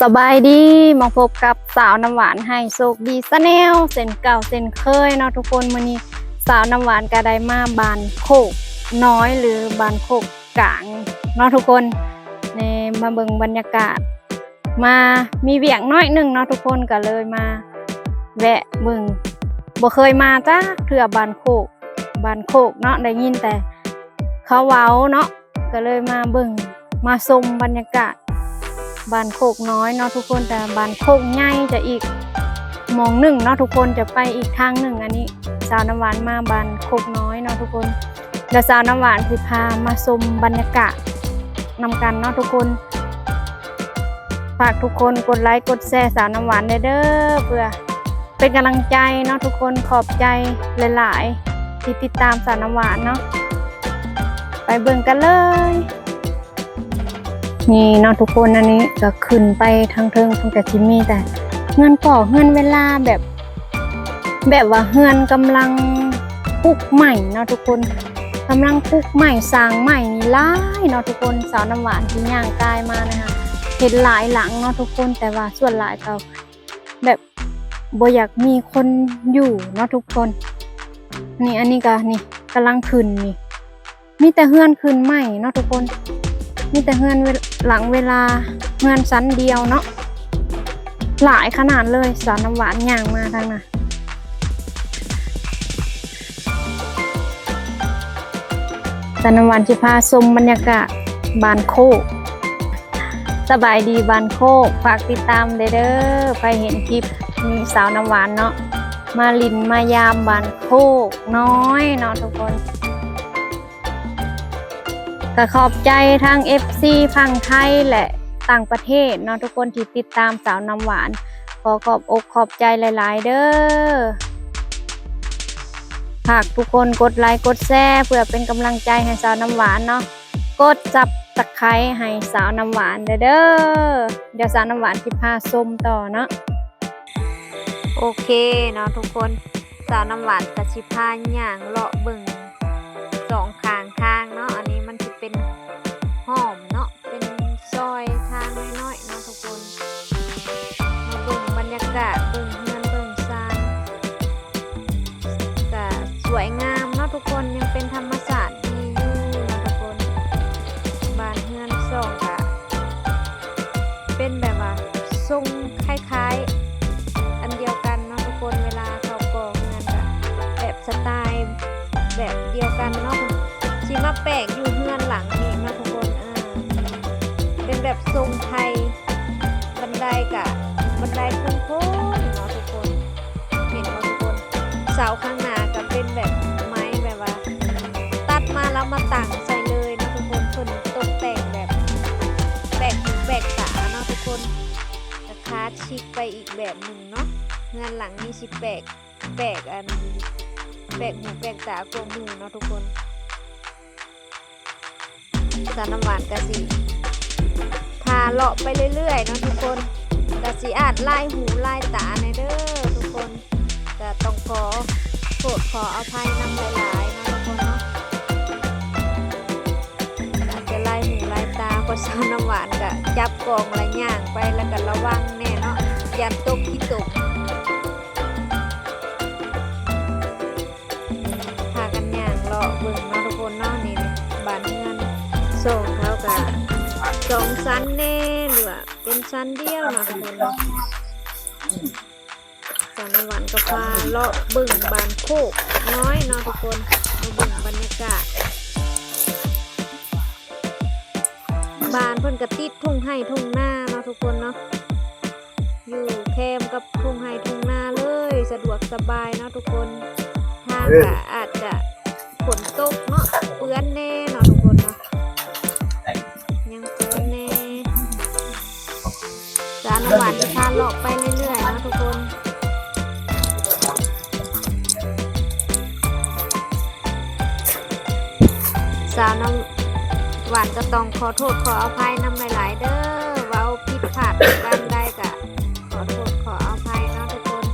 สบายดีมาพบกับสาวน้ำหวานให้โชคดีสแนลเส้นเก่าเส้นเคยเนาะทุกคนมื้อนี้สาวน้ำหวานก็ไดมาบานโคกน้อยหรือบานโคกกลางเนาะทุกคนในมาเบิ่งบรรยากาศ มามีเวียงน้อยหนึ่งเนาะทุกคนก็เลยมา แวะเบิ่งบ่เคยมาจ้าเทื่อบานโคกบานโคกเนาะได้ยินแต่เขาเว้าเนาะก็เลยมาเบิ่งมาชมบรรยากาศ บ้านโคกน้อยเนาะทุกคนแต่บ้านโคกใหญ่จะอีกมองหนึ่งเนาะทุกคนจะไปอีกทางหนึ่งอันนี้สาวน้ำหวานมาบ้านโคกน้อยเนาะทุกคนเดี๋ยวสาวน้ำหวานสิพามาชมบรรยากาศนำกันเนาะทุกคนฝากทุกคนกดไลค์กดแชร์สาวน้ำหวานเด้เด้อเพื่อเป็นกำลังใจเนาะทุกคนขอบใจหลาย ๆ ที่ติดตามสาวน้ำหวานเนาะไปเบิ่งกันเลย นี่เนาะทุกคนอันนี้ก็ขึ้นไปทางเทิงทางแต่ทิมีแต่เงินก่อเงินเวลาแบบ แบบว่าเฮือนกำลังปลูกใหม่เนาะทุกคนกำลังปลูกใหม่สร้างใหม่นี่หลายเนาะทุกคนสาวน้ำหวานที่ย่างกายมานะคะเห็นหลายหลังเนาะทุกคนแต่ว่าส่วนหลายก็แบบบ่อยากมีคนอยู่เนาะทุกคน นี่อันนี้ก็นี่กำลังขึ้นนี่มีแต่เฮือนขึ้นใหม่เนาะทุกคน มีแต่เงินหลังเวลาเงินชั้นเดียวเนาะหลายขนาดเลยสารน้ำหวานย่างมาทางน่ะสารน้ำหวานจิพาชมบรรยากาศบานโคกสบายดีบานโคกฝากติดตามเด้อเด้อไปเห็นคลิปมีสาวน้ำหวานเนาะมาลินมายามบานโคกน้อยเนาะทุกคน ก็ขอบใจทาง FC ฝั่งไทยและต่างประเทศเนาะทุกคนที่ติดตามสาวน้ำหวาน ขอขอบอกขอบใจหลาย ๆ เด้อฝากทุกคนกดไลค์กดแชร์เพื่อเป็นกำลังใจให้สาวน้ำหวานเนาะกดจับตะไคร้ให้สาวน้ำหวานเด้อเด้อเดี๋ยวสาวน้ำหวานที่พาส้มต่อเนาะโอเคเนาะทุกคนสาวน้ำหวานกะชิพาย่างเลาะบิ่งสอง กาศเบิ่งเฮือนเบิ่งซานก็สวยงามเนาะทุกคนยังเป็นธรรมศาสตร์ดีอยู่เนาะทุกคนบ้านเฮือนสองก็เป็นแบบว่าทรงคล้ายๆ อันเดียวกันเนาะทุกคนเวลาเขาก่อเฮือนก็แบบสไตล์แบบเดียวกันเนาะชิมาแปลกอยู่เฮือนหลังนี้เนาะทุกคนอ่าเป็นแบบทรงไทยบันไดกะบันไดโค้งาข้างหน้าก็เป็นแบบไม้แบบว่า ตัดมาแล้วมาตั้งใส่เลยนะทุกคนเพิ่นตกแต่งแบบแปลกหูแปลกตาเนาะทุกคนราคาชิคไปอีกแบบหนึ่งเนาะเงินหลังนี้สิแปลกแปลกอันแปลกหูแปลกตากว่าหมูเนาะทุกคนสารน้ำหวานกะสิพาเลาะไปเรื่อยๆเนาะทุกคนกะสิอาจไล่หูไล่ตาใองขอโปรดขออภัยนำหลายๆนะทุกคนเนาะอาจจะไล่หูไล่ตาคนสารน้ำหวานกะจับกองอะย่างไปแล้วก็ระวังแน่เนาะยันตกที่ตกพากันย่างเลาะเบิ่งเนาะทุกคนเนาะนี่บ้านเฮือนส่งเขากะสองชั้นแน่หรือเป็นชั้นเดียวนะทุกคนเนาะ อนนี้วันก็พาเลาะเบิ่งบ้านโคกน้อยเนาะทุกคนมาเบิ่งบรรยากาศบ้านเพิ่นก็ติดทุ่งไห่ทุ่งนาเนาะทุกคนเนาะอยู่แคมป์กับทุ่งไห่ทุ่งนาเลยสะดวกสบายเนาะทุกคนทางก็อาจจะฝนตกเนาะเปื้อนแน่เนาะทุกคนเนาะยังเปื้อนแน่สารหวานจะพาเลาะไปเรื่อย สาวน้ำหวานก็ต้องขอโทษขออภัยนำหลายๆเด้อเว้าผิดพลาดประการใดกะขอโทษขออภัยเนาะทุกคน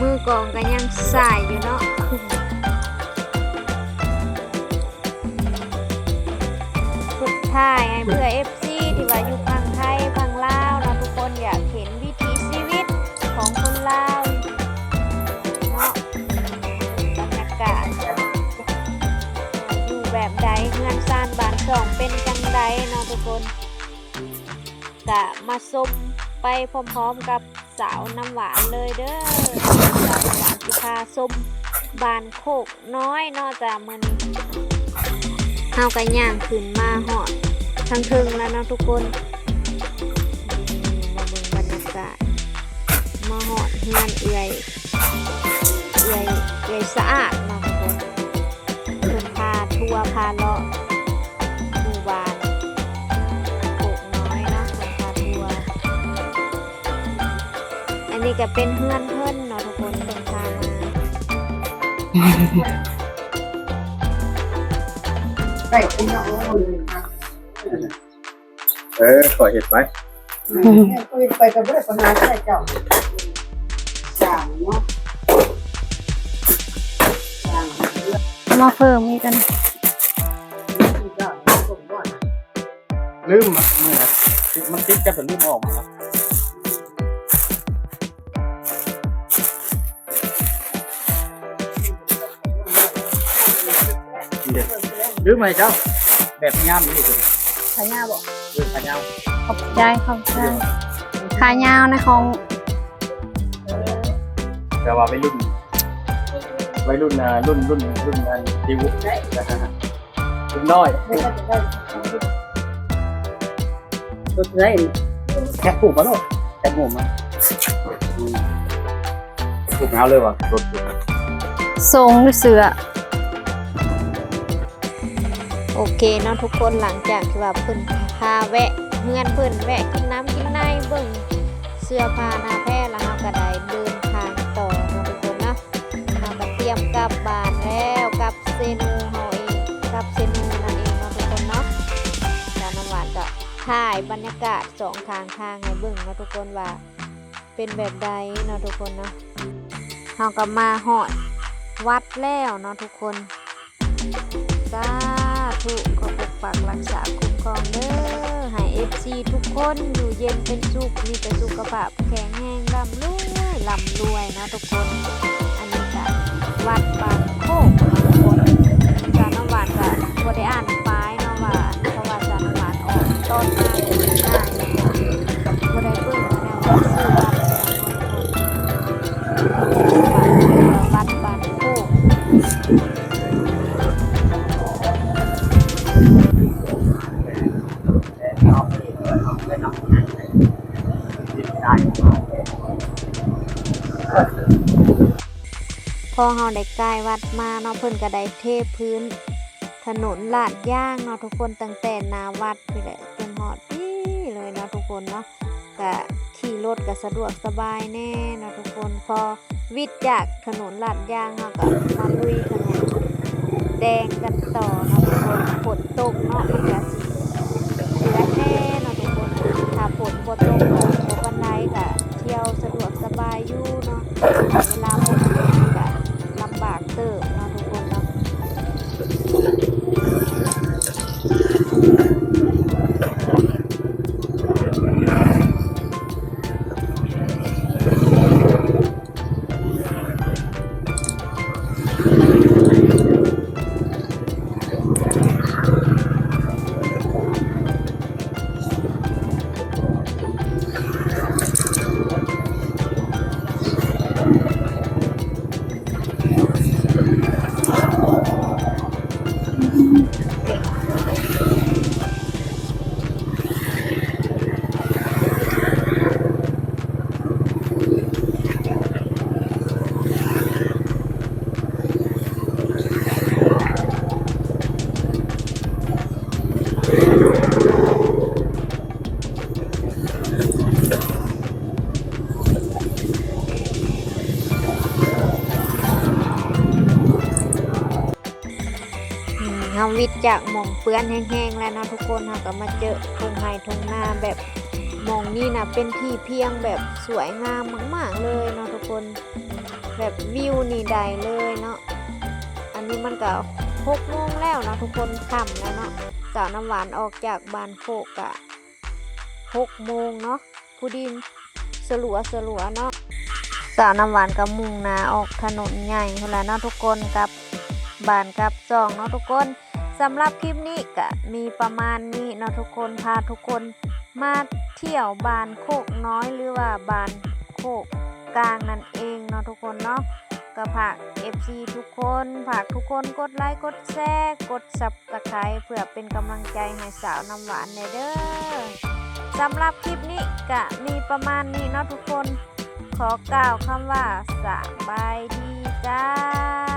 มือกองก็ยังสายอยู่เนาะสุดท้ายให้เพื่อเอฟ FC กะมาชมไปพร้อมๆกับสาวน้ำหวานเลยเด้อสาวน้ำหวานสิพาชมบานโคกน้อยนอกจากมื้อนี้เฮากันย่างขึ้นมาหอดทั้งเทึงแล้วนะทุกคนมาเบิ่งบรรยากาศมาหอดเฮือนเอื่อยเอื่อยเอื่อยสะอาดเนาะทุกคนเพิ่นพาทัวร์พาเลาะ นี้ก็เป็นเฮือนเพิ่อนเนาะทุกคนเพิ่นพามาได้คุณเอาเลยค่ะเออขอเห็ดไปคุยไปกับเรื่องปัญหาใช่เจ้าจางเนาะจาเฟืองมาเพิ่มอีกกันที่เจ้าผมว่าลืมเมื่อมันติดกันแต่ลืมออกมาครับ ด็ดลืมไหมเจ้า แบบงามนี่คือขายาวบอกลืมขายาวขอบใจขอบใจขายาวในของแต่ว่าวัยรุ่นวัยรุ่นอะรุ่นรุ่นรุ่นอันดิวนะฮะรุ่นน้อยไม่ได้จะได้รุ่นไหนแค่ผูกมาแล้วแค่หมุมมาอืมผูกเอาเลยว่ะรถผูกทรงหรือเสือ เคเนาะทุกคนหลังจากที่ว่าเพิ่นพาแวะเฮือนเพิ่นแวะกินน้ำกินในเบิ่งเสื้อผ้าหน้าแพร่แล้วเฮาก็ได้เดินทางต่อเนาะทุกคนนะเฮาก็เตรียมกลับบ้านแล้วกลับเซนูเฮาเองกลับเซนูนั่นเองเนาะทุกคนเนาะแล้วน้ำหวานก็ถ่ายบรรยากาศสองทางทางให้เบิ่งเนาะทุกคนว่าเป็นแบบใดเนาะทุกคนเนาะเฮาก็มาฮอดวัดแล้วเนาะทุกคนสา ธุขอปกปักรักษาคุ้มครองเด้อให้เอฟซีทุกคนอยู่เย็นเป็นสุขมีแต่สุขภาพแข็งแรงร่ำรวยร่ำรวยนะทุกคน อันนี้ก็วัดปังโคกเนา พอเฮาได้ใกล้วัดมาเนาะเพิ่นก็ได้เทพื้น ถนนลาดย่างเนาะทุกคนตั้งแต่นาวัดไปแหละจนฮอดนี่เลยเนาะทุกคนเนาะก็ขี่รถก็สะดวกสบายแน่เนาะทุกคนพอวิทย์จากถนนลาดย่างเฮาก็มาลุยถนนแดงกันต่อเนาะทุกคนฝนตกเนาะมันก็สิ ถ้าฝนบ่ตกก็บ่ปานใดก็เที่ยวสะดวกสบายอยู่เนาะเวลาฝนตกก็ลำบากเติบ จากหมองเปื้อนแห้งๆแล้วนะทุกคนเฮาก็มาเจอทงไฮทงนาแบบมองนี่นะเป็นที่เพียงแบบสวยงามมากๆเลยเนาะทุกคนแบบวิวนี่ใดเลยเนาะอันนี้มันก็หกโมงแล้วเนาะทุกคนค่ำแล้วเนาะสาวน้ำหวานออกจากบ้านโคกอะหกโมงเนาะผู้ดินสลัวสลัวเนาะสาวน้ำหวานก็มุ่งนาออกถนนใหญ่พุ่นและเนาะทุกคนกับบ้านกับซองเนาะทุกคน สำหรับคลิปนี้ก็มีประมาณนี้เนาะทุกคนพาทุกคนมาเที่ยวบานโคกน้อยหรือว่าบานโคกกลางนั่นเองเนาะทุกคนเนาะก็ฝาก FC ทุกคนฝากทุกคนกดไลค์กดแชร์กด Subscribe เพื่อเป็นกำลังใจให้สาวน้ำหวานในเด้อสำหรับคลิปนี้ก็มีประมาณนี้เนาะทุกคน ขอกล่าวคำว่าสบายดีจ้า